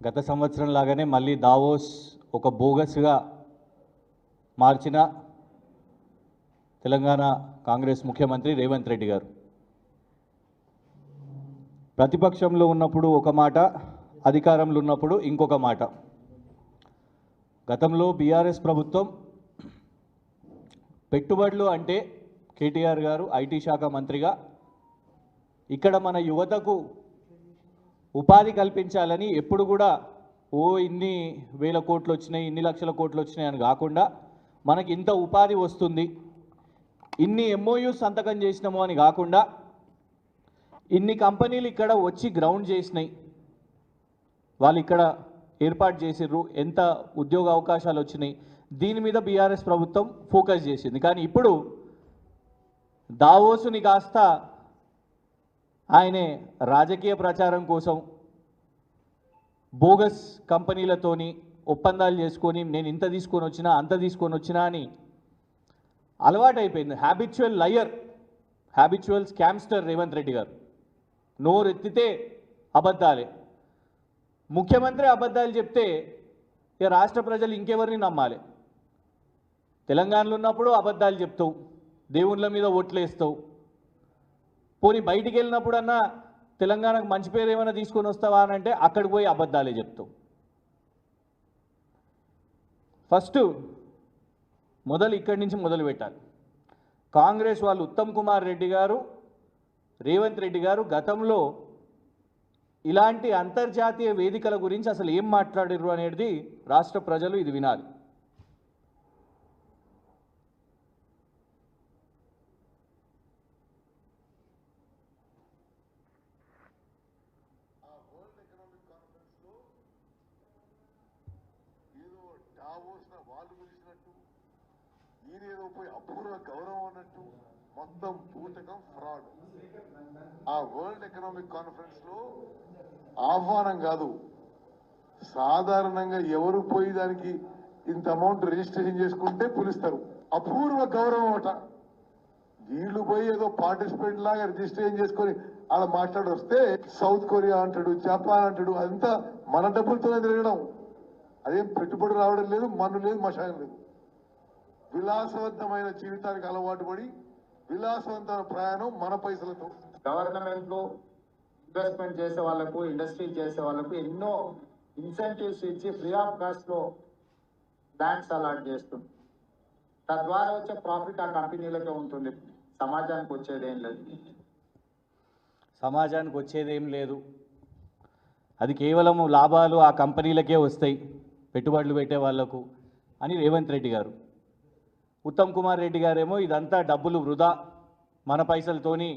గత సంవత్సరం లాగానే మళ్ళీ దావోస్ ఒక బోగస్గా మార్చిన తెలంగాణ కాంగ్రెస్ ముఖ్యమంత్రి రేవంత్ రెడ్డి గారు. ప్రతిపక్షంలో ఉన్నప్పుడు ఒక మాట అధికారంలో ఉన్నప్పుడు ఇంకొక మాట. గతంలో బీఆర్ఎస్ ప్రభుత్వం పెట్టుబడులు అంటే కేటీఆర్ గారు ఐటీ శాఖ మంత్రిగా ఇక్కడ మన యువతకు ఉపాధి కల్పించాలని ఎప్పుడు కూడా ఓ ఇన్ని వేల కోట్లు వచ్చినాయి ఇన్ని లక్షల కోట్లు వచ్చినాయి అని కాకుండా మనకి ఇంత ఉపాధి వస్తుంది. ఇన్ని ఎంఓయూస్ సంతకం చేసినాము అని కాకుండా ఇన్ని కంపెనీలు ఇక్కడ వచ్చి గ్రౌండ్ చేసినాయి. వాళ్ళు ఇక్కడ ఏర్పాటు చేసిర్రు ఎంత ఉద్యోగ అవకాశాలు వచ్చినాయి. దీని మీద బీఆర్ఎస్ ప్రభుత్వం ఫోకస్ చేసింది. కానీ ఇప్పుడు దావోసుని కాస్త ఆయనే రాజకీయ ప్రచారం కోసం బోగస్ కంపెనీలతోని ఒప్పందాలు చేసుకొని నేను ఇంత తీసుకొని వచ్చినా అంత తీసుకొని వచ్చినా అని అలవాటైపోయింది. Habitual liar habitual scamster Revanth Reddy garu. నోరెత్తితే అబద్ధాలే. ముఖ్యమంత్రి అబద్ధాలు చెప్తే ఇక రాష్ట్ర ప్రజలు ఇంకెవరిని నమ్మాలి? తెలంగాణలో ఉన్నప్పుడు అబద్ధాలు చెప్తావు దేవుళ్ళ మీద ఓట్లేస్తావు పోనీ బయటికి వెళ్ళినప్పుడన్నా తెలంగాణకు మంచి పేరు ఏమైనా తీసుకొని వస్తావా అని అంటే అక్కడికి పోయి అబద్ధాలే చెప్తావు. ఫస్ట్ మొదలు ఇక్కడి నుంచి మొదలు పెట్టాలి. కాంగ్రెస్ వాళ్ళు ఉత్తమ్ కుమార్ రెడ్డి గారు రేవంత్ రెడ్డి గారు గతంలో ఇలాంటి అంతర్జాతీయ వేదికల గురించి అసలు ఏం మాట్లాడారు అనేది రాష్ట్ర ప్రజలు ఇది వినాలి ఏదో డావోస్ వాళ్ళు పిలిచినట్టు ఈయనేదో పోయి అపూర్వ గౌరవం అన్నట్టు మొత్తం పూటకం ఫ్రాడ్. ఆ వరల్డ్ ఎకనామిక్ కాన్ఫరెన్స్లో ఆహ్వానం కాదు. సాధారణంగా ఎవరు పోయి దానికి ఇంత అమౌంట్ రిజిస్ట్రేషన్ చేసుకుంటే పిలుస్తారు. అపూర్వ గౌరవం అట. వీళ్ళు పోయి ఏదో పార్టిసిపెంట్ లాగా రిజిస్ట్రేషన్ చేసుకొని అలా మాట్లాడి వస్తే సౌత్ కొరియా అంటాడు జపాన్ అంటాడు అదంతా మన డబ్బులతోనే తిరగడం. అదేం పెట్టుబడి రావడం లేదు మన్ను లేదు మషాయం లేదు. విలాసవంతమైన జీవితానికి అలవాటు పడి విలాసవంతమైన ప్రయాణం మన పైసలతో. గవర్నమెంట్లో ఇన్వెస్ట్మెంట్ చేసే వాళ్ళకు ఇండస్ట్రీ చేసే వాళ్ళకు ఎన్నో ఇన్సెంటివ్స్ ఇచ్చి ఫ్రీ ఆఫ్ కాస్ట్లో ల్యాండ్స్ అలాట్ చేస్తుంది. తద్వారా వచ్చే ప్రాఫిట్ ఆ కంపెనీలకే ఉంటుంది. సమాజానికి వచ్చేది ఏం లేదు. సమాజానికి వచ్చేదేం లేదు. అది కేవలం లాభాలు ఆ కంపెనీలకే వస్తాయి. పెట్టుబడులు పెట్టే వాళ్ళకు అని రేవంత్ రెడ్డి గారు. ఉత్తమ్ కుమార్ రెడ్డి గారేమో ఇదంతా డబ్బులు వృధా. మన పైసలతోని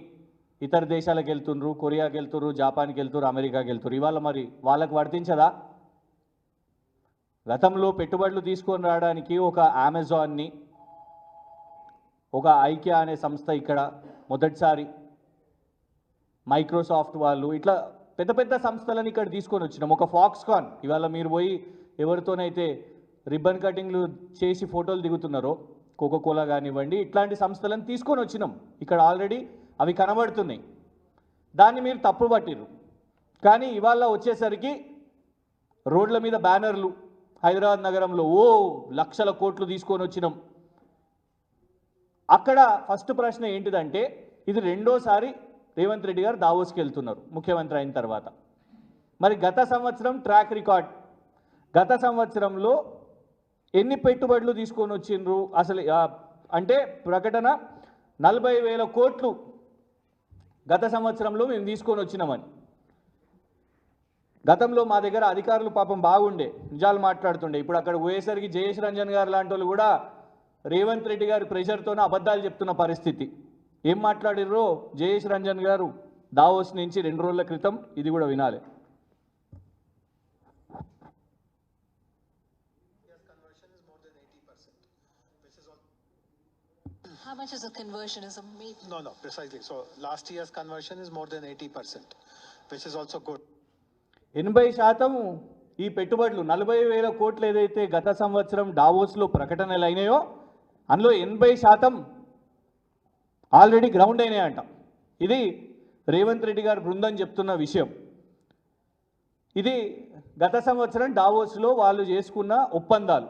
ఇతర దేశాలకు వెళ్తుండ్రు కొరియాకి వెళ్తుర్రు జపాన్కి వెళ్తుర్రు అమెరికాకి వెళ్తుర్రు ఇవాళ మరి వాళ్ళకు వర్తించదా? గతంలో పెట్టుబడులు తీసుకొని రావడానికి ఒక అమెజాన్ని ఒక ఐక్య అనే సంస్థ ఇక్కడ మొదటిసారి మైక్రోసాఫ్ట్ వాళ్ళు ఇట్లా పెద్ద పెద్ద సంస్థలను ఇక్కడ తీసుకొని వచ్చినాం. ఒక ఫాక్స్కాన్. ఇవాళ మీరు పోయి ఎవరితోనైతే రిబ్బన్ కటింగ్లు చేసి ఫోటోలు దిగుతున్నారో కోకోకోలా కానివ్వండి ఇట్లాంటి సంస్థలను తీసుకొని వచ్చినాం. ఇక్కడ ఆల్రెడీ అవి కనబడుతున్నాయి. దాన్ని మీరు తప్పు పట్టిరు కానీ ఇవాళ వచ్చేసరికి రోడ్ల మీద బ్యానర్లు హైదరాబాద్ నగరంలో ఓ లక్షల కోట్లు తీసుకొని వచ్చినాం. అక్కడ ఫస్ట్ ప్రశ్న ఏంటిదంటే ఇది రెండోసారి రేవంత్ రెడ్డి గారు దావోస్కి వెళ్తున్నారు ముఖ్యమంత్రి అయిన తర్వాత. మరి గత సంవత్సరం ట్రాక్ రికార్డ్ గత సంవత్సరంలో ఎన్ని పెట్టుబడులు తీసుకొని వచ్చిండ్రు? అసలు అంటే ప్రకటన నలభై వేల కోట్లు గత సంవత్సరంలో మేము తీసుకొని వచ్చినామని. గతంలో మా దగ్గర అధికారులు పాపం బాగుండే నిజాలు మాట్లాడుతుండే. ఇప్పుడు అక్కడ పోయేసరికి జయేష్ రంజన్ గారు లాంటి వాళ్ళు కూడా రేవంత్ రెడ్డి గారి ప్రెషర్తోనే అబద్ధాలు చెప్తున్న పరిస్థితి. ఏం మాట్లాడిర్రో జయేష్ రంజన్ గారు? దావోస్ నుంచి రెండు రోజుల క్రితం ఇది కూడా వినాలి. Much is the conversion? Is a meat? No, no, precisely. So last year's conversion is more than eighty percent, which is also good. ఎనభై శాతం ఈ పెట్టుబడులు నలభై వేల కోట్లు ఏదైతే గత సంవత్సరం డావోస్లో ప్రకటనలు అయినాయో అందులో ఎనభై శాతం ఆల్రెడీ గ్రౌండ్ అయినాయంట ఇది రేవంత్ రెడ్డి గారి బృందం చెప్తున్న విషయం ఇది గత సంవత్సరం డావోస్లో వాళ్ళు చేసుకున్న ఒప్పందాలు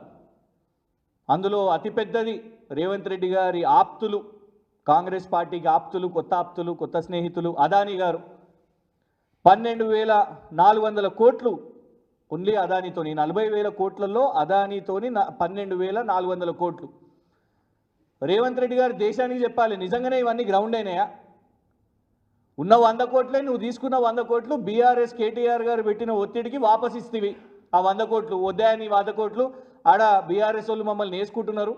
అందులో అతిపెద్దది రేవంత్ రెడ్డి గారి ఆప్తులు కాంగ్రెస్ పార్టీకి ఆప్తులు కొత్త ఆప్తులు కొత్త స్నేహితులు అదానీ గారు. పన్నెండు వేల నాలుగు వందల కోట్లు ఓన్లీ అదానితోని నలభై వేల కోట్లలో అదానీతోని పన్నెండు వేల నాలుగు వందల కోట్లు. రేవంత్ రెడ్డి గారు దేశానికి చెప్పాలి నిజంగానే ఇవన్నీ గ్రౌండ్ అయినాయా? ఉన్న వంద కోట్లే నువ్వు తీసుకున్న వంద కోట్లు బీఆర్ఎస్ కేటీఆర్ గారు పెట్టిన ఒత్తిడికి వాపసిస్తివి. ఆ వంద కోట్లు వద్దాయని వంద కోట్లు ఆడ బీఆర్ఎస్ వాళ్ళు మమ్మల్ని వేసుకుంటున్నారు.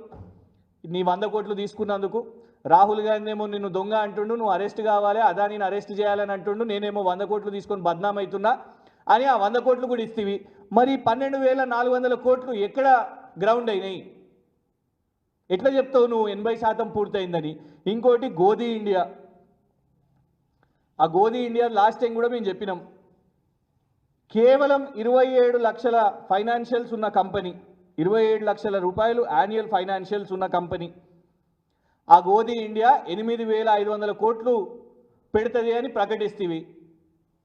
నీ వంద కోట్లు తీసుకున్నందుకు. రాహుల్ గాంధీ ఏమో నిన్ను దొంగ అంటుండు నువ్వు అరెస్ట్ కావాలి అదానిని నేను అరెస్ట్ చేయాలని అంటుండు నేనేమో వంద కోట్లు తీసుకొని బద్నాం అవుతున్నా అని ఆ వంద కోట్లు కూడా ఇస్తేవి. మరి పన్నెండు వేల నాలుగు వందల కోట్లు ఎక్కడ గ్రౌండ్ అయినాయి? ఎట్లా చెప్తావు నువ్వు? ఎనభై శాతం పూర్తయిందని. ఇంకోటి గోధీ ఇండియా. ఆ గోధీ ఇండియా లాస్ట్ టైం కూడా మేము చెప్పినాం. కేవలం ఇరవై ఏడు లక్షల ఫైనాన్షియల్స్ ఉన్న కంపెనీ. ఇరవై ఏడు లక్షల రూపాయలు యాన్యువల్ ఫైనాన్షియల్స్ ఉన్న కంపెనీ ఆ గోధి ఇండియా ఎనిమిది వేల ఐదు వందల కోట్లు పెడుతుంది అని ప్రకటిస్తేవి.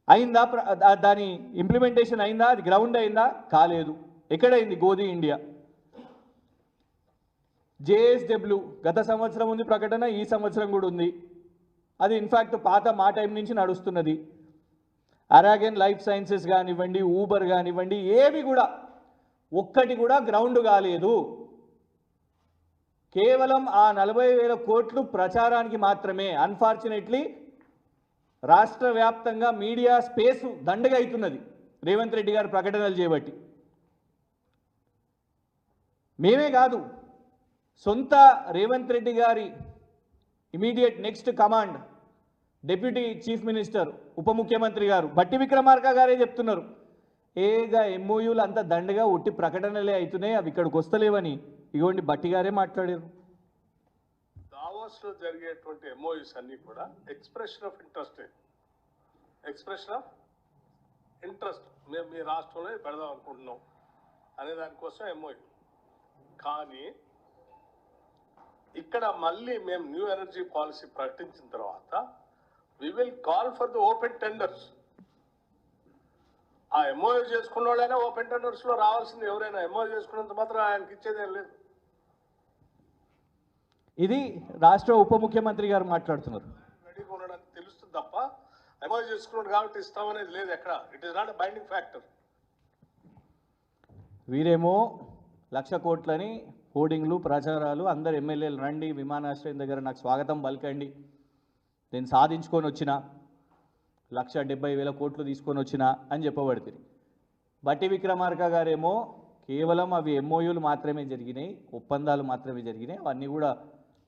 అయిందా దాని ఇంప్లిమెంటేషన్ అయిందా? అది గ్రౌండ్ అయిందా? కాలేదు. ఎక్కడైంది గోధి ఇండియా? జేఎస్డబ్ల్యూ. గత సంవత్సరం ఉంది ప్రకటన ఈ సంవత్సరం కూడా ఉంది. అది ఇన్ఫ్యాక్ట్ పాత మా టైం నుంచి నడుస్తున్నది. అరాగన్ లైఫ్ సైన్సెస్ కానివ్వండి ఊబర్ కానివ్వండి ఏవి కూడా ఒక్కటి కూడా గ్రౌండ్ కాలేదు. కేవలం ఆ నలభై వేల కోట్లు ప్రచారానికి మాత్రమే. అన్ఫార్చునేట్లీ రాష్ట్ర వ్యాప్తంగా మీడియా స్పేస్ దండగా అవుతున్నది. రేవంత్ రెడ్డి గారు ప్రకటనలు చేయబట్టి మేమే కాదు సొంత రేవంత్ రెడ్డి గారి immediate next command deputy chief minister ఉప ముఖ్యమంత్రి గారు బట్టి విక్రమార్క గారే చెప్తున్నారు. ఏగా ఎంఓయూలు అంత దండగా ఉట్టి ప్రకటనలే అవుతున్నాయి అవి ఇక్కడికి వస్తలేవని. ఇగోండి బట్టి గారే మాట్లాడారు. దావోస్లో జరిగేటువంటి ఎంఓయూస్ అన్ని కూడా expression of interest. Expression of interest. మేము మీ రాష్ట్రంలో పెడదాం అనుకుంటున్నాం అనే దానికోసం ఎంఓయూ కానీ ఇక్కడ మళ్ళీ మేము న్యూ ఎనర్జీ పాలసీ ప్రకటించిన తర్వాత we will call for the open tenders ఆ ఎంఓయూ చేసుకున్న వాళ్ళైనా ఓపెన్ టెండర్స్లో రావాల్సింది ఎవరైనా. ఎంఓయూ చేసుకున్నంత మాత్రం ఆయనకి ఇచ్చేదేం లేదు. ఇది రాష్ట్ర ఉప ముఖ్యమంత్రి గారు మాట్లాడుతున్నారు. రెడీగా ఉండడానికి తెలుస్తుంది తప్ప ఎంఓయూ చేసుకున్నాడు కాబట్టి ఇస్తామనేది లేదు ఎక్కడ. It is not binding factor వీరేమో lakh కోట్లని హోర్డింగ్లు ప్రచారాలు అందరు ఎమ్మెల్యేలు రండి విమానాశ్రయం దగ్గర నాకు స్వాగతం పలకండి. నేను సాధించుకొని వచ్చిన లక్ష డెబ్బై వేల కోట్లు తీసుకొని వచ్చిన అని చెప్పబడుతుంది. బట్టి విక్రమార్క గారేమో కేవలం అవి ఎంఓయూలు మాత్రమే జరిగినాయి ఒప్పందాలు మాత్రమే జరిగినాయి అవన్నీ కూడా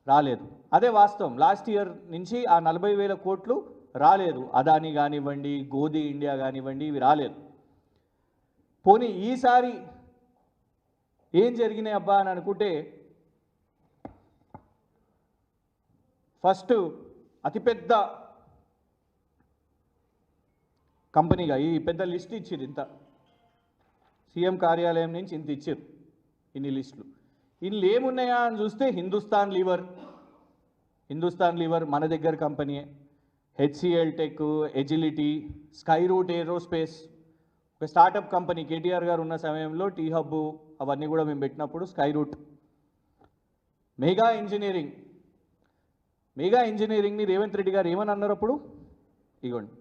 రాలేదు. అదే వాస్తవం. లాస్ట్ ఇయర్ నుంచి ఆ నలభై వేల కోట్లు రాలేదు. అదాని కానివ్వండి గోధి ఇండియా కానివ్వండి ఇవి రాలేదు. పోనీ ఈసారి ఏం జరిగినాయి అబ్బా అని అనుకుంటే ఫస్ట్ అతిపెద్ద కంపెనీగా ఈ పెద్ద లిస్ట్ ఇచ్చారు ఇంత. సీఎం కార్యాలయం నుంచి ఇంత ఇచ్చారు ఇన్ని లిస్టులు. ఇన్ని ఏమున్నాయా అని చూస్తే హిందుస్థాన్ లీవర్. హిందుస్థాన్ లీవర్ మన దగ్గర కంపెనీయే. HCL Tech agility Skyroot aerospace. ఒక స్టార్టప్ కంపెనీ కేటీఆర్ గారు ఉన్న సమయంలో టీ హబ్ అవన్నీ కూడా మేము పెట్టినప్పుడు sky route mega engineering. Mega ఇంజనీరింగ్ని రేవంత్ రెడ్డి గారు ఏమని అన్నారు అప్పుడు? ఇగోండి.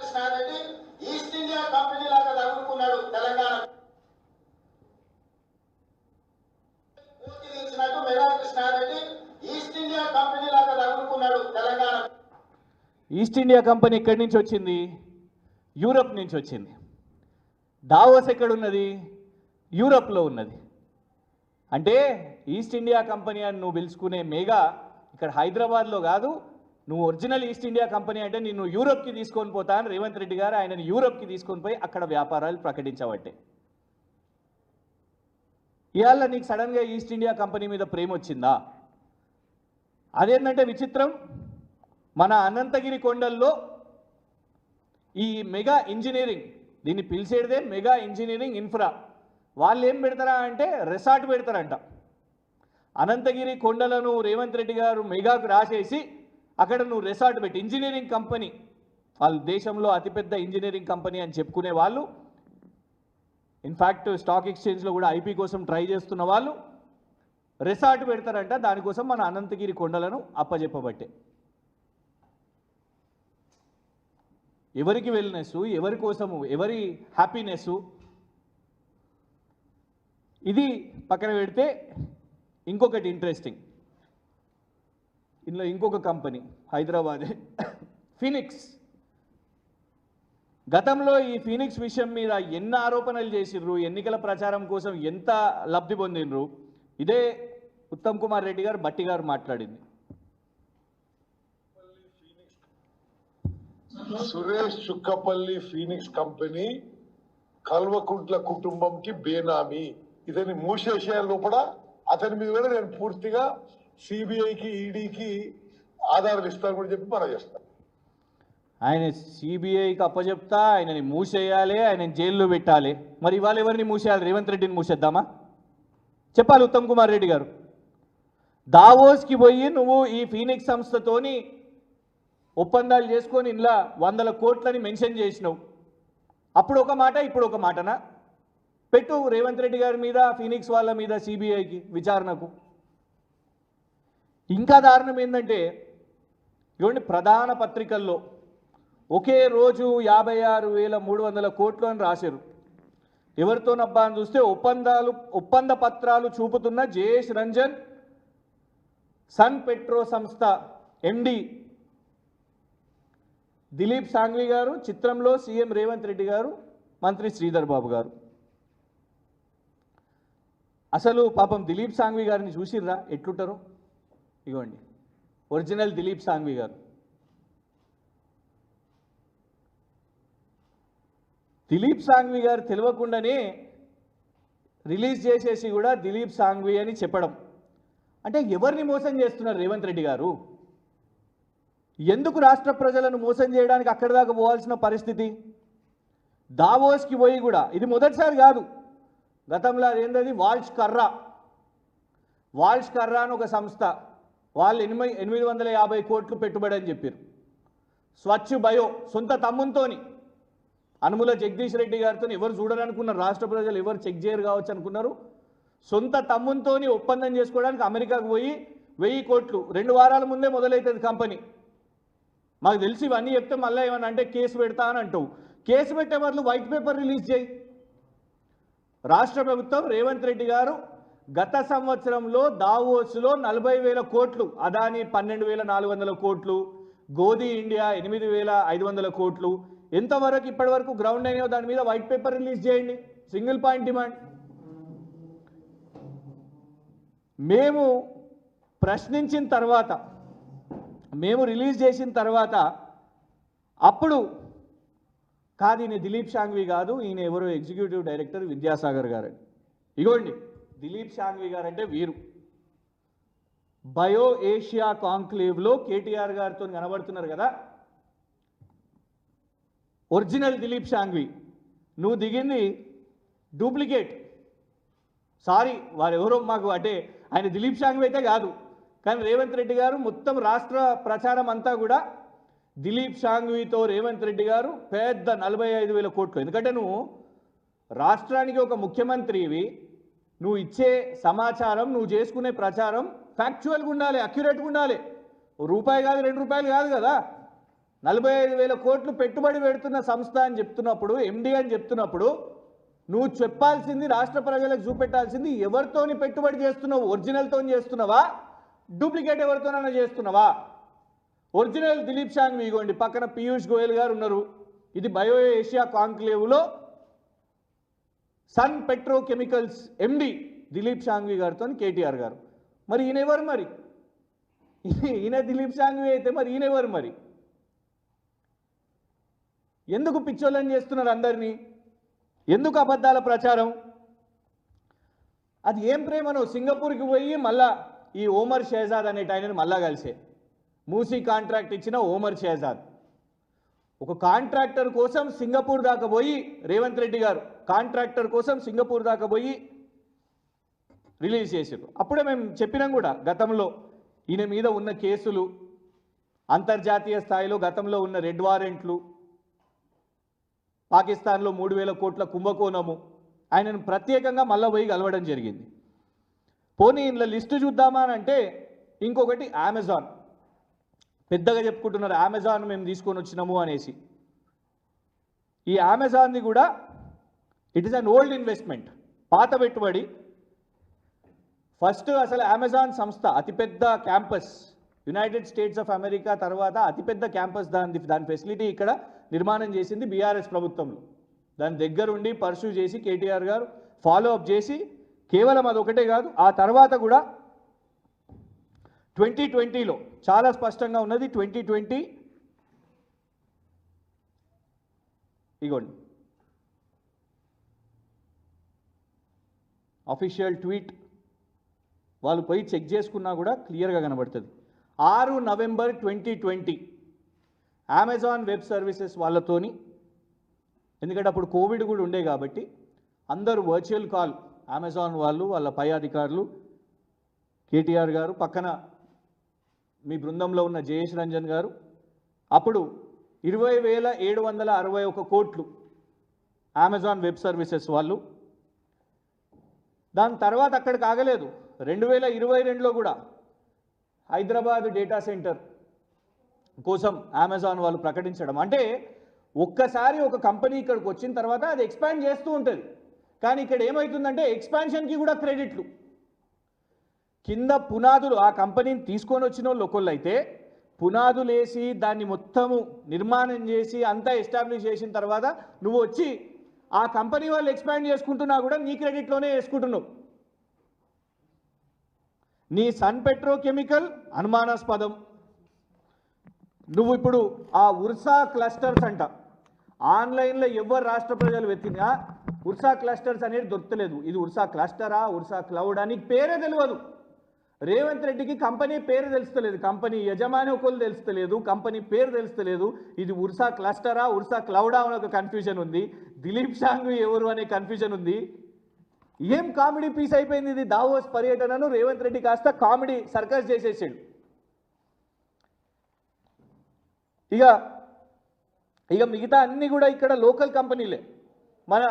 కృష్ణారెడ్డి ఈస్ట్ ఇండియా కంపెనీ లాగా తగులుకున్నాడు తెలంగాణ. పూర్తిగా ఇచ్చినట్టు Megha Krishna Reddy East India Company లాగా తగులుకున్నాడు తెలంగాణ. ఈస్ట్ ఇండియా కంపెనీ ఎక్కడి నుంచి వచ్చింది? యూరప్ నుంచి వచ్చింది. దావోస్ ఎక్కడున్నది? యూరప్లో ఉన్నది. అంటే ఈస్ట్ ఇండియా కంపెనీ అని నువ్వు పిలుచుకునే మేఘా ఇక్కడ హైదరాబాద్లో కాదు నువ్వు ఒరిజినల్ ఈస్ట్ ఇండియా కంపెనీ అంటే నిన్ను యూరప్కి తీసుకొని పోతాను రేవంత్ రెడ్డి గారు ఆయనను యూరప్కి తీసుకొని పోయి అక్కడ వ్యాపారాలు ప్రకటించబట్టే. ఇవాళ నీకు సడన్గా ఈస్ట్ ఇండియా కంపెనీ మీద ప్రేమ వచ్చిందా? అదేంటంటే విచిత్రం. మన అనంతగిరి కొండల్లో ఈ మెగా ఇంజనీరింగ్ దీన్ని పిలిచేదే మెగా ఇంజనీరింగ్ ఇన్ఫ్రా. వాళ్ళు ఏం పెడతారా అంటే రిసార్ట్ పెడతారంట. అనంతగిరి కొండలను రేవంత్ రెడ్డి గారు మెగాకు రాసేసి అక్కడ నువ్వు రిసార్ట్ పెట్టి. ఇంజనీరింగ్ కంపెనీ వాళ్ళు దేశంలో అతిపెద్ద ఇంజనీరింగ్ కంపెనీ అని చెప్పుకునే వాళ్ళు. ఇన్ఫ్యాక్ట్ స్టాక్ ఎక్స్చేంజ్లో కూడా ఐపీ కోసం ట్రై చేస్తున్న వాళ్ళు. రిసార్ట్ పెడతారంట. దానికోసం మన అనంతగిరి కొండలను అప్పజెప్పబట్టే. ఎవరికి వెల్నెస్ ఎవరి కోసము? ఎవరి హ్యాపీనెస్ ఇది పక్కన పెడితే ఇంకొకటి ఇంట్రెస్టింగ్ ఇందులో ఇంకొక కంపెనీ హైదరాబాదే. ఫినిక్స్ గతంలో ఈ ఫీనిక్స్ విషయం మీద ఎన్ని ఆరోపణలు చేసిర్రు ఎన్నికల ప్రచారం కోసం ఎంత లబ్ధి పొందినరు ఇదే ఉత్తమ్ కుమార్ రెడ్డి గారు బట్టి గారు మాట్లాడింది. సురేష్ చుక్కపల్లి ఫీనిక్స్ కంపెనీ కల్వకుంట్ల కుటుంబంకి బేనామీ. ఇతని మూసేసే లోపల అతని మీద కూడా నేను పూర్తిగా సిబిఐకి ఈడీకి ఆధారాలు ఇస్తారు కూడా చెప్పి మనం చేస్తాం. ఆయన సిబిఐకి అప్పచెప్తా ఆయనని మూసేయాలి ఆయన జైల్లో పెట్టాలి. మరి ఇవాళ ఎవరిని మూసేయాలి? రేవంత్ రెడ్డిని మూసేద్దామా? చెప్పాలి ఉత్తమ్ కుమార్ రెడ్డి గారు. దావోస్కి పోయి నువ్వు ఈ ఫీనిక్స్ సంస్థతోని ఒప్పందాలు చేసుకొని ఇలా వందల కోట్లని మెన్షన్ చేసినావు. అప్పుడు ఒక మాట ఇప్పుడు ఒక మాటనా? పెట్టు రేవంత్ రెడ్డి గారి మీద ఫీనిక్స్ వాళ్ళ మీద సిబిఐకి విచారణకు. ఇంకా దారుణం ఏంటంటే ఇవ్వండి ప్రధాన పత్రికల్లో ఒకే రోజు యాభై ఆరు వేల మూడు వందల కోట్లు అని రాశారు. ఎవరితోనబ్బా అని చూస్తే ఒప్పందాలు ఒప్పంద పత్రాలు చూపుతున్న జయేష్ రంజన్ సన్ పెట్రో సంస్థ ఎండి దిలీప్ సాంఘ్వి గారు చిత్రంలో సీఎం రేవంత్ రెడ్డి గారు మంత్రి శ్రీధర్ బాబు గారు. అసలు పాపం దిలీప్ సాంఘ్వి గారిని చూసిర్రా? ఎట్లుంటారో? ఇగోండి. ఒరిజినల్ దిలీప్ సాంఘ్వి గారు. దిలీప్ సాంఘ్వి గారు తెలియకుండానే రిలీజ్ చేసేసి కూడా దిలీప్ సాంఘ్వి అని చెప్పడం. అంటే ఎవరిని మోసం చేస్తున్నారు రేవంత్ రెడ్డి గారు? ఎందుకు రాష్ట్ర ప్రజలను మోసం చేయడానికి అక్కడి దాకా పోవాల్సిన పరిస్థితి? దావోస్కి పోయి కూడా ఇది మొదటిసారి కాదు. గతంలో అదేంటది వాల్ష్ కర్రా. వాల్ష్ కర్రా అని ఒక సంస్థ. వాళ్ళు ఎనిమిది ఎనిమిది వందల యాభై కోట్లు పెట్టుబడి అని చెప్పారు. స్వచ్ఛ బయో సొంత తమ్మునితోని అనుముల జగదీష్ రెడ్డి గారితో ఎవరు చూడరనుకున్నారు రాష్ట్ర ప్రజలు ఎవరు చెక్ చేయరు కావచ్చు అనుకున్నారు? సొంత తమ్మునితోని ఒప్పందం చేసుకోవడానికి అమెరికాకు పోయి వెయ్యి కోట్లు రెండు వారాల ముందే మొదలవుతుంది కంపెనీ. మాకు తెలిసి ఇవన్నీ చెప్తే మళ్ళీ ఏమన్నా అంటే కేసు పెడతా అని అంటావు. కేసు పెట్టే బదులు వైట్ పేపర్ రిలీజ్ చేయి. రాష్ట్ర ప్రభుత్వం రేవంత్ రెడ్డి గారు గత సంవత్సరంలో దావోస్లో నలభై వేల కోట్లు అదాని పన్నెండు వేల నాలుగు వందల కోట్లు గోధి ఇండియా ఎనిమిది వేల ఐదు వందల కోట్లు. ఎంతవరకు ఇప్పటివరకు గ్రౌండ్ అయినాయో దాని మీద వైట్ పేపర్ రిలీజ్ చేయండి. Single point demand. మేము ప్రశ్నించిన తర్వాత మేము రిలీజ్ చేసిన తర్వాత అప్పుడు కాదు ఈయన దిలీప్ షాంగ్వి కాదు ఈయన ఎవరు ఎగ్జిక్యూటివ్ డైరెక్టర్ విద్యాసాగర్ గారు ఇగోండి. దిలీప్ షాంఘ్వి గారు అంటే వీరు. బయో ఏషియా కాంక్లేవ్లో కేటీఆర్ గారితో కనబడుతున్నారు కదా. ఒరిజినల్ దిలీప్ షాంఘ్వి నువ్వు దిగింది డూప్లికేట్. సారీ వారు ఎవరో మాకు అంటే ఆయన దిలీప్ షాంఘ్వి అయితే కాదు. కానీ రేవంత్ రెడ్డి గారు మొత్తం రాష్ట్ర ప్రచారం అంతా కూడా దిలీప్ షాంగ్వితో రేవంత్ రెడ్డి గారు పెద్ద నలభై ఐదు వేల కోట్లు. ఎందుకంటే నువ్వు రాష్ట్రానికి ఒక ముఖ్యమంత్రివి నువ్వు ఇచ్చే సమాచారం నువ్వు చేసుకునే ప్రచారం ఫ్యాక్చువల్గా ఉండాలి అక్యురేట్గా ఉండాలి. ఓ రూపాయి కాదు రెండు రూపాయలు కాదు కదా. నలభై ఐదు వేల కోట్లు పెట్టుబడి పెడుతున్న సంస్థ అని చెప్తున్నప్పుడు ఎండి అని చెప్తున్నప్పుడు నువ్వు చెప్పాల్సింది రాష్ట్ర ప్రజలకు చూపెట్టాల్సింది ఎవరితోని పెట్టుబడి చేస్తున్నావు? ఒరిజినల్తో చేస్తున్నావా? డూప్లికేట్ ఎవరితోనైనా చేస్తున్నావా? ఒరిజినల్ దిలీప్ షాంగ్ ఇగోండి. పక్కన పీయూష్ గోయల్ గారు ఉన్నారు. ఇది బయో ఏషియా కాంక్లేవ్లో sun petrochemicals MD Dilip Shanghvi గారితో కేటీఆర్ గారు. మరి ఈయన ఎవరు మరి? ఈయన దిలీప్ షాంగ్వి అయితే మరి ఈయన ఎవరు మరి? ఎందుకు పిచ్చోళ్ళని చేస్తున్నారు అందరినీ? ఎందుకు అబద్ధాల ప్రచారం? అది ఏం ప్రేమను సింగపూర్కి పోయి మళ్ళా ఈ ఓమర్ షేజాద్ అనేట ఆయనను మళ్ళా కలిసే. మూసీ కాంట్రాక్ట్ ఇచ్చిన ఓమర్ షేజాద్. ఒక కాంట్రాక్టర్ కోసం సింగపూర్ దాకా పోయి రేవంత్ రెడ్డి గారు కాంట్రాక్టర్ కోసం సింగపూర్ దాకా పోయి రిలీజ్ చేసారు అప్పుడే మేము చెప్పినాం కూడా గతంలో ఈయన మీద ఉన్న కేసులు అంతర్జాతీయ స్థాయిలో గతంలో ఉన్న రెడ్ వారెంట్లు పాకిస్తాన్లో మూడు వేల కోట్ల కుంభకోణము ఆయనను ప్రత్యేకంగా మళ్ళా పోయి కలవడం జరిగింది. పోనీ ఇందులో లిస్టు చూద్దామా అని అంటే ఇంకొకటి అమెజాన్ పెద్దగా చెప్పుకుంటున్నారు అమెజాన్ మేము తీసుకొని వచ్చినాము అనేసి. ఈ అమెజాన్ది కూడా it is an old investment పాత పెట్టుబడి. ఫస్ట్ అసలు అమెజాన్ సంస్థ అతిపెద్ద campus United States of America తర్వాత అతిపెద్ద క్యాంపస్ దాని దాని ఫెసిలిటీ ఇక్కడ నిర్మాణం చేసింది బీఆర్ఎస్ ప్రభుత్వంలో. దాని దగ్గరుండి పర్సూ చేసి కేటీఆర్ గారు ఫాలో అప్ చేసి కేవలం అదొకటే కాదు ఆ తర్వాత కూడా ట్వంటీ ట్వంటీలో చాలా స్పష్టంగా ఉన్నది ట్వంటీ ట్వంటీ. ఇగోండి. అఫీషియల్ ట్వీట్ వాళ్ళు పోయి చెక్ చేసుకున్నా కూడా క్లియర్గా కనబడుతుంది. ఆరు November twenty twenty. Amazon web services వాళ్ళతోని. ఎందుకంటే అప్పుడు కోవిడ్ కూడా ఉండే కాబట్టి అందరూ వర్చువల్ కాల్ అమెజాన్ వాళ్ళు వాళ్ళ పై అధికారులు కేటీఆర్ గారు పక్కన మీ బృందంలో ఉన్న జయేష్ రంజన్ గారు. అప్పుడు ఇరవై వేల ఏడు వందల అరవై ఒక కోట్లు అమెజాన్ వెబ్ సర్వీసెస్ వాళ్ళు. దాని తర్వాత అక్కడికి ఆగలేదు. రెండు వేల ఇరవై రెండులో కూడా హైదరాబాద్ డేటా సెంటర్ కోసం అమెజాన్ వాళ్ళు ప్రకటించడం. అంటే ఒక్కసారి ఒక కంపెనీ ఇక్కడికి వచ్చిన తర్వాత అది ఎక్స్పాండ్ చేస్తూ ఉంటుంది. కానీ ఇక్కడ ఏమవుతుందంటే ఎక్స్పాన్షన్కి కూడా క్రెడిట్లు. కింద పునాదులు ఆ కంపెనీని తీసుకొని వచ్చిన వాళ్ళు ఒకళ్ళు అయితే పునాదులు వేసి దాన్ని మొత్తము నిర్మాణం చేసి అంతా ఎస్టాబ్లిష్ చేసిన తర్వాత నువ్వు వచ్చి ఆ కంపెనీ వాళ్ళు ఎక్స్పాండ్ చేసుకుంటున్నా కూడా నీ క్రెడిట్లోనే వేసుకుంటున్నావు. నీ సన్ పెట్రోకెమికల్ అనుమానాస్పదం. నువ్వు ఇప్పుడు ఆ ఉర్సా క్లస్టర్స్ అంట. ఆన్లైన్లో ఎవరు రాష్ట్ర ప్రజలు వెతినా ఉర్సా క్లస్టర్స్ అనేది దొరకలేదు ఇది ఉర్సా క్లస్టరా ఉర్సా క్లౌడ్? అని పేరే తెలియదు రేవంత్ రెడ్డికి కంపెనీ పేరు తెలుస్తలేదు కంపెనీ యజమాని ఒకరు తెలుస్తలేదు కంపెనీ పేరు తెలుస్తలేదు. ఇది ఉర్సా క్లస్టరా ఉర్సా క్లౌడా అనే ఒక కన్ఫ్యూజన్ ఉంది. దిలీప్ షాంగ్ ఎవరు అనే కన్ఫ్యూజన్ ఉంది. ఏం కామెడీ పీస్ అయిపోయింది ఇది? దావోస్ పర్యటనను రేవంత్ రెడ్డి కాస్త కామెడీ సర్కస్ చేసేసాడు. ఇక ఇక మిగతా అన్ని కూడా ఇక్కడ లోకల్ కంపెనీలే. మన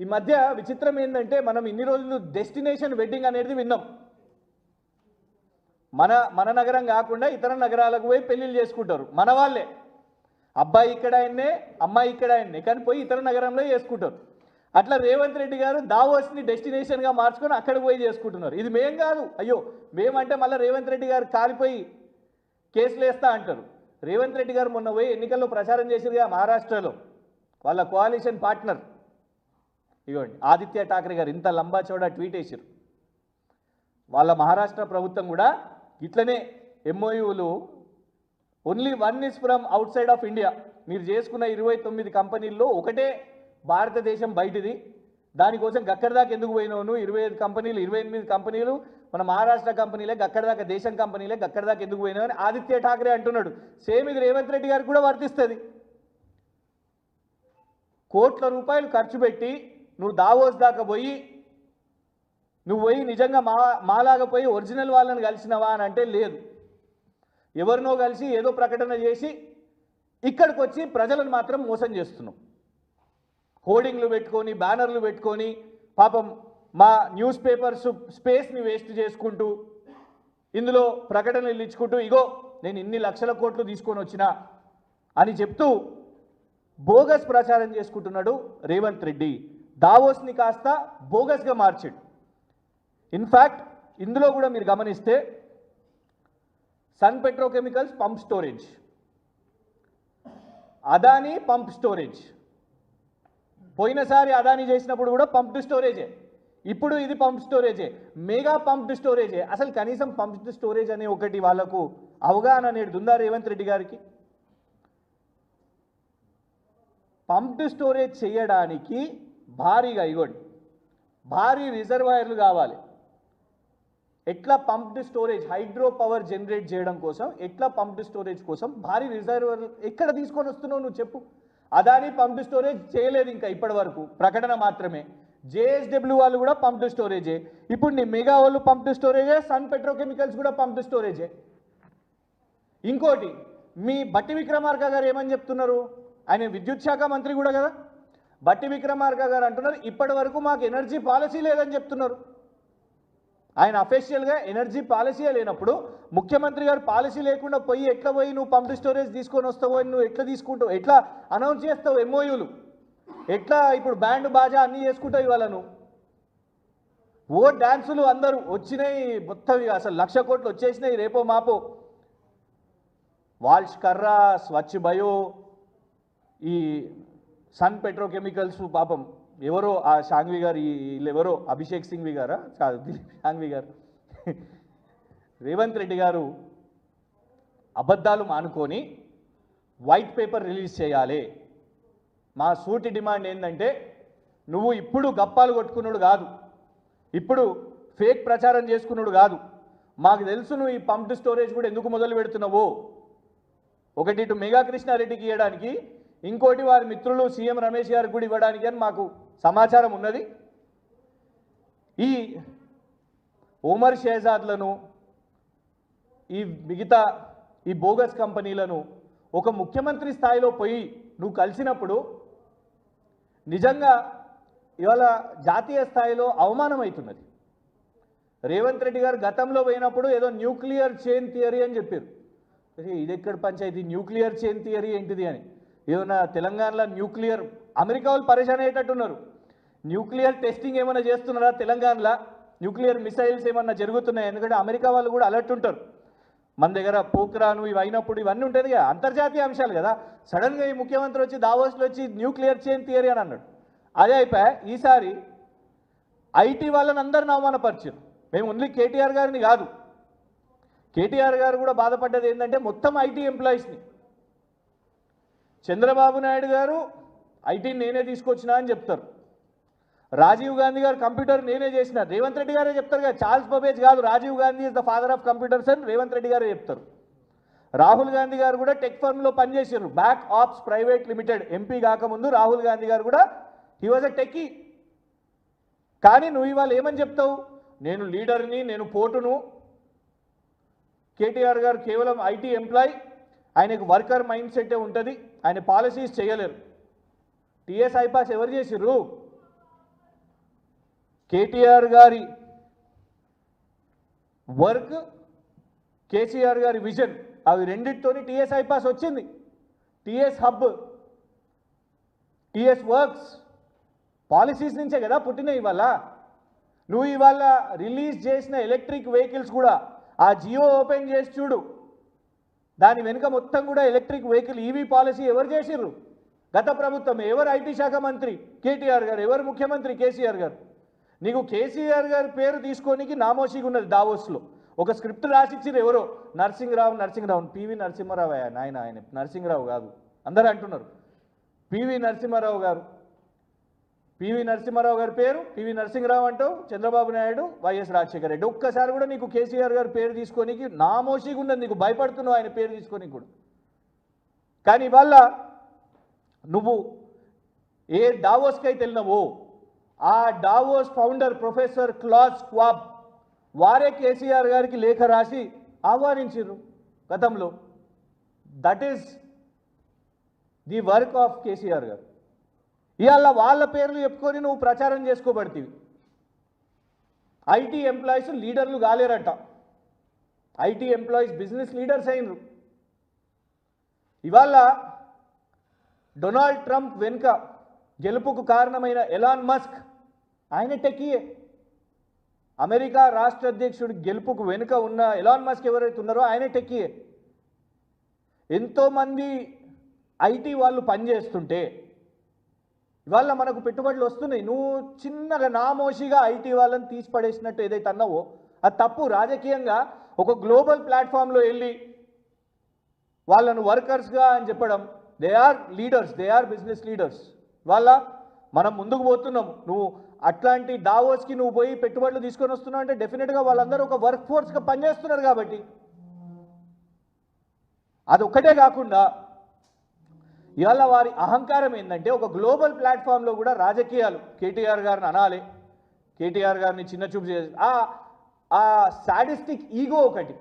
ఈ మధ్య విచిత్రం ఏంటంటే మనం ఇన్ని రోజులు డెస్టినేషన్ వెడ్డింగ్ అనేది విన్నాం. మన మన నగరం కాకుండా ఇతర నగరాలకు పోయి పెళ్ళిళ్ళు చేసుకుంటారు. మన వాళ్ళే. అబ్బాయి ఇక్కడ ఆయన్నే అమ్మాయి ఇక్కడ ఆయన్నే. కానీ పోయి ఇతర నగరంలో చేసుకుంటారు. అట్లా రేవంత్ రెడ్డి గారు దావోస్ని డెస్టినేషన్గా మార్చుకొని అక్కడ పోయి చేసుకుంటున్నారు. ఇది మేం కాదు. అయ్యో మేమంటే మళ్ళీ రేవంత్ రెడ్డి గారు కాలిపోయి కేసులు వేస్తా అంటారు. రేవంత్ రెడ్డి గారు మొన్న పోయి ఎన్నికల్లో ప్రచారం చేసిరుగా మహారాష్ట్రలో. వాళ్ళ కోalition పార్ట్నర్ ఇగోండి ఆదిత్య ఠాక్రే గారు ఇంత లంబా చౌడా ట్వీట్ వేసారు వాళ్ళ మహారాష్ట్ర ప్రభుత్వం కూడా ఇట్లనే ఎంఓయూలు only one is from outside of India మీరు చేసుకున్న ఇరవై తొమ్మిది కంపెనీల్లో ఒకటే భారతదేశం బయటిది. దానికోసం గక్కడి దాకా ఎందుకు పోయినావు ఇరవై ఐదు కంపెనీలు ఇరవై ఎనిమిది కంపెనీలు మన మహారాష్ట్ర కంపెనీలే గక్కడి దాకా దేశం కంపెనీలే గక్కడి దాకా ఎందుకు పోయినావు అని ఆదిత్య ఠాక్రే అంటున్నాడు. సేమ్ ఇది రేవంత్ రెడ్డి గారికి కూడా వర్తిస్తుంది. కోట్ల రూపాయలు ఖర్చు పెట్టి నువ్వు దావోస్ దాకా పోయి నువ్వు పోయి నిజంగా మా మాలాగా పోయి ఒరిజినల్ వాళ్ళని కలిసినవా అని అంటే లేదు. ఎవరినో కలిసి ఏదో ప్రకటన చేసి ఇక్కడికి వచ్చి ప్రజలను మాత్రం మోసం చేస్తున్నాం. హోర్డింగ్లు పెట్టుకొని బ్యానర్లు పెట్టుకొని పాపం మా న్యూస్ పేపర్స్ స్పేస్ని వేస్ట్ చేసుకుంటూ ఇందులో ప్రకటనలు ఇచ్చుకుంటూ ఇగో నేను ఇన్ని లక్షల కోట్లు తీసుకొని వచ్చినా అని చెప్తూ బోగస్ ప్రచారం చేసుకుంటున్నాడు రేవంత్ రెడ్డి. దావోస్ని కాస్త బోగస్గా మార్చాడు. ఇన్ఫ్యాక్ట్ ఇందులో కూడా మీరు గమనిస్తే Sun Petrochemicals pump storage Adani pump storage పోయినసారి అదానీ చేసినప్పుడు కూడా పంప్డ్ స్టోరేజే ఇప్పుడు ఇది పంప్ స్టోరేజే మెగా పంప్డ్ స్టోరేజే అసలు కనీసం పంప్డ్ స్టోరేజ్ అనే ఒకటి వాళ్ళకు అవగాహన అనేది ఉందా రేవంత్ రెడ్డి గారికి? పంప్డ్ స్టోరేజ్ చేయడానికి భారీగా ఇగోండి. భారీ రిజర్వాయర్లు కావాలి. ఎట్లా pumped storage hydro power generate చేయడం కోసం ఎట్లా పంప్డ్ స్టోరేజ్ కోసం భారీ రిజర్వర్ ఎక్కడ తీసుకొని వస్తున్నావు నువ్వు చెప్పు. అదాని పంప్డ్ స్టోరేజ్ చేయలేదు ఇంకా ఇప్పటి వరకు ప్రకటన మాత్రమే. జేఎస్డబ్ల్యూ వాళ్ళు కూడా పంప్డ్ స్టోరేజే. ఇప్పుడు నీ మెగా వాళ్ళు పంప్డ్ స్టోరేజే సన్ పెట్రోకెమికల్స్ కూడా పంప్డ్ స్టోరేజే. ఇంకోటి మీ బట్టి విక్రమార్క గారు ఏమని చెప్తున్నారు? ఆయన విద్యుత్ శాఖ మంత్రి కూడా కదా? బట్టి విక్రమార్క గారు అంటున్నారు ఇప్పటి వరకు మాకు ఎనర్జీ పాలసీ లేదని చెప్తున్నారు. ఆయన అఫీషియల్గా ఎనర్జీ పాలసీ లేనప్పుడు ముఖ్యమంత్రి గారు పాలసీ లేకుండా పోయి ఎట్లా పోయి నువ్వు పంప్ స్టోరేజ్ తీసుకొని వస్తావో నువ్వు ఎట్లా తీసుకుంటావు ఎట్లా అనౌన్స్ చేస్తావు ఎంఓయూలు ఎట్లా ఇప్పుడు బ్యాండ్ బాజా అన్నీ చేసుకుంటావు ఇవాళ నువ్వు? ఓ డ్యాన్సులు అందరూ వచ్చినాయి మొత్తం అసలు లక్ష కోట్లు వచ్చేసినాయి రేపో మాపో. వాల్ష్ కర్రా స్వచ్ఛ బయో ఈ సన్ పెట్రోకెమికల్స్ పాపం. ఎవరో ఆ షాంగ్వి గారు ఎవరో? అభిషేక్ సింగ్వి గారా? కాదు షాంగ్వి గారు. రేవంత్ రెడ్డి గారు అబద్ధాలు మానుకొని వైట్ పేపర్ రిలీజ్ చేయాలి. మా సూటి డిమాండ్ ఏంటంటే నువ్వు ఇప్పుడు గప్పాలు కొట్టుకున్నాడు కాదు. ఇప్పుడు ఫేక్ ప్రచారం చేసుకున్నాడు కాదు. మాకు తెలుసు నువ్వు ఈ పంప్డ్ స్టోరేజ్ కూడా ఎందుకు మొదలు పెడుతున్నావు? ఒకటి ఇటు మెగా కృష్ణారెడ్డికి ఇవ్వడానికి ఇంకోటి వారి మిత్రులు సీఎం రమేష్ గారికి కూడా ఇవ్వడానికి అని మాకు సమాచారం ఉన్నది. ఈ ఓమర్ షేజాద్లను ఈ మిగతా ఈ బోగస్ కంపెనీలను ఒక ముఖ్యమంత్రి స్థాయిలో పోయి నువ్వు కలిసినప్పుడు నిజంగా ఇవాళ జాతీయ స్థాయిలో అవమానం అవుతున్నది రేవంత్ రెడ్డి గారు గతంలో పోయినప్పుడు ఏదో న్యూక్లియర్ చైన్ థియరీ అని చెప్పారు. ఇది ఎక్కడ పంచాయతీ? న్యూక్లియర్ చైన్ థియరీ ఏంటిది అని. ఏమన్నా తెలంగాణలో న్యూక్లియర్ అమెరికా వాళ్ళు పరేషాన్ అయ్యేటట్టున్నారు న్యూక్లియర్ టెస్టింగ్ ఏమైనా చేస్తున్నారా తెలంగాణలో? న్యూక్లియర్ మిసైల్స్ ఏమన్నా జరుగుతున్నాయి? ఎందుకంటే అమెరికా వాళ్ళు కూడా అలర్ట్ ఉంటారు. మన దగ్గర పోక్రాను ఇవి అయినప్పుడు ఇవన్నీ ఉంటుంది కదా అంతర్జాతీయ అంశాలు కదా. సడన్గా ఈ ముఖ్యమంత్రి వచ్చి దావోస్లో వచ్చి న్యూక్లియర్ చైన్ థియరీ అని అన్నాడు. అదే అయిపోయా ఈసారి ఐటీ వాళ్ళని అందరిని అవమానపరిచారు. మేము ఓన్లీ కేటీఆర్ గారిని కాదు. కేటీఆర్ గారు కూడా బాధపడ్డది ఏంటంటే మొత్తం ఐటీ ఎంప్లాయీస్ని. చంద్రబాబు నాయుడు గారు ఐటీని నేనే తీసుకొచ్చినా అని చెప్తారు. రాజీవ్ గాంధీ గారు కంప్యూటర్ నేనే చేసిన. రేవంత్ రెడ్డి గారే చెప్తారు కదా చార్ల్స్ బబేజ్ కాదు Rajiv Gandhi is the father of computers అని రేవంత్ రెడ్డి గారే చెప్తారు. రాహుల్ గాంధీ గారు కూడా టెక్ ఫర్మ్లో పనిచేసారు back ops private limited MP కాకముందు రాహుల్ గాంధీ గారు కూడా హీ వాజ్ అ టెక్కీ కానీ నువ్వు ఇవాళ ఏమని చెప్తావు? నేను లీడర్ని నేను పోటును కేటీఆర్ గారు కేవలం ఐటీ ఎంప్లాయ్. ఆయనకు వర్కర్ మైండ్ సెట్టే ఉంటుంది. ఆయన పాలసీస్ చేయలేరు. టిఎస్ ఐపాస్ ఎవరు చేసిర్రు? కేటీఆర్ గారి వర్క్ కేసీఆర్ గారి విజన్ అవి రెండింటితోని టిఎస్ ఐపాస్ వచ్చింది. TS hub TS works policies నుంచే కదా పుట్టినాయి ఇవాళ. నువ్వు ఇవాళ రిలీజ్ చేసిన ఎలక్ట్రిక్ వెహికల్స్ కూడా ఆ జియో ఓపెన్ చేసి చూడు. దాని వెనుక మొత్తం కూడా ఎలక్ట్రిక్ వెహికల్ ఈవీ పాలసీ ఎవరు చేసిర్రు? గత ప్రభుత్వం ఎవరు ఐటీ శాఖ మంత్రి? కేటీఆర్ గారు. ఎవరు ముఖ్యమంత్రి? కేసీఆర్ గారు. నీకు కేసీఆర్ గారి పేరు తీసుకోనికి నామోషిగా ఉన్నది దావోస్లో. ఒక స్క్రిప్ట్ రాసిచ్చిరు ఎవరో? నరసింహరావు నరసింహరావు. పివి నరసింహారావు ఆయన ఆయన. ఆయన నరసింహరావు కాదు. అందరూ అంటున్నారు. పివి నరసింహారావు గారు. పివి నరసింహారావు గారి పేరు పివి నరసింహరావు అంటావు చంద్రబాబు నాయుడు వైఎస్ రాజశేఖర రెడ్డి. ఒక్కసారి కూడా నీకు కేసీఆర్ గారి పేరు తీసుకోనికి నామోషిగా ఉన్నది. నీకు భయపడుతున్నావు ఆయన పేరు తీసుకోనికి కూడా. కానీ వాళ్ళ నువ్వు ఏ డావోస్కి అయితే వెళ్ళినావో ఆ Davos founder professor Klaus Schwab వారే కేసీఆర్ గారికి లేఖ రాసి ఆహ్వానించారు గతంలో. That is the work of KCR garu. ఇవాళ వాళ్ళ పేర్లు చెప్పుకొని నువ్వు ప్రచారం చేసుకోబడుతుంది ఐటీ ఎంప్లాయీస్ లీడర్లు కాలేరట. ఐటీ ఎంప్లాయీస్ బిజినెస్ లీడర్స్ అయినరు. ఇవాళ డొనాల్డ్ ట్రంప్ వెనుక గెలుపుకు కారణమైన ఎలాన్ మస్క్ ఆయన టెక్కీయే అమెరికా రాష్ట్ర అధ్యక్షుడి గెలుపుకు వెనుక ఉన్న ఎలాన్ మస్క్ ఎవరైతే ఉన్నారో ఆయన టెక్కీయే ఎంతోమంది ఐటీ వాళ్ళు పనిచేస్తుంటే ఇవాళ మనకు పెట్టుబడులు వస్తున్నాయి. నువ్వు చిన్నగా నామోషిగా ఐటీ వాళ్ళని తీసి పడేసినట్టు ఏదైతే అన్నావో అది తప్పు. రాజకీయంగా ఒక గ్లోబల్ ప్లాట్ఫామ్లో వెళ్ళి వాళ్ళను వర్కర్స్గా అని చెప్పడం they are leaders they are business leaders వాళ్ళ మనం ముందుకు పోతున్నాం. నువ్వు అట్లాంటి దావోస్కి నువ్వు పోయి పెట్టుబడులు తీసుకొని వస్తున్నావు అంటే డెఫినెట్గా వాళ్ళందరూ ఒక వర్క్ ఫోర్స్గా పనిచేస్తున్నారు కాబట్టి. అది ఒక్కటే కాకుండా ఇవాళ వారి అహంకారం ఏంటంటే ఒక గ్లోబల్ ప్లాట్ఫామ్లో కూడా రాజకీయాలు. కేటీఆర్ గారిని అనాలి. కేటీఆర్ గారిని చిన్న చూపు చేసి ఆ ఆ సాడిస్టిక్ ఈగో ఒకటి.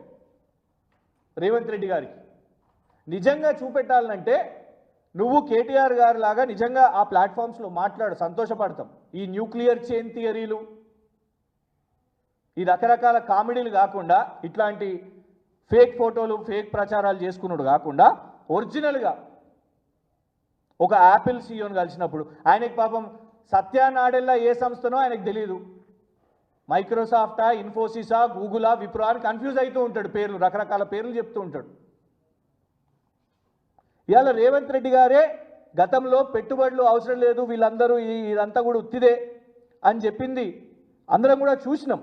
రేవంత్ రెడ్డి గారికి. నిజంగా చూపెట్టాలంటే నువ్వు కేటీఆర్ గారి లాగా నిజంగా ఆ ప్లాట్ఫామ్స్లో మాట్లాడు సంతోషపడతాం. ఈ న్యూక్లియర్ చైన్ థియరీలు ఈ రకరకాల కామెడీలు కాకుండా ఇట్లాంటి ఫేక్ ఫోటోలు ఫేక్ ప్రచారాలు చేసుకున్నాడు కాకుండా ఒరిజినల్గా ఒక యాపిల్ సీఈఓని కలిసినప్పుడు ఆయనకి పాపం సత్యానాడెల్లా ఏ సంస్థనో ఆయనకు తెలియదు మైక్రోసాఫ్టా ఇన్ఫోసిసా గూగులా విప్రో అని కన్ఫ్యూజ్ అవుతూ ఉంటాడు పేర్లు రకరకాల పేర్లు చెప్తూ ఉంటాడు. ఇవాళ రేవంత్ రెడ్డి గారే గతంలో పెట్టుబడులు అవసరం లేదు వీళ్ళందరూ ఇదంతా కూడా ఉత్తిదే అని చెప్పింది. అందరం కూడా చూసినాం.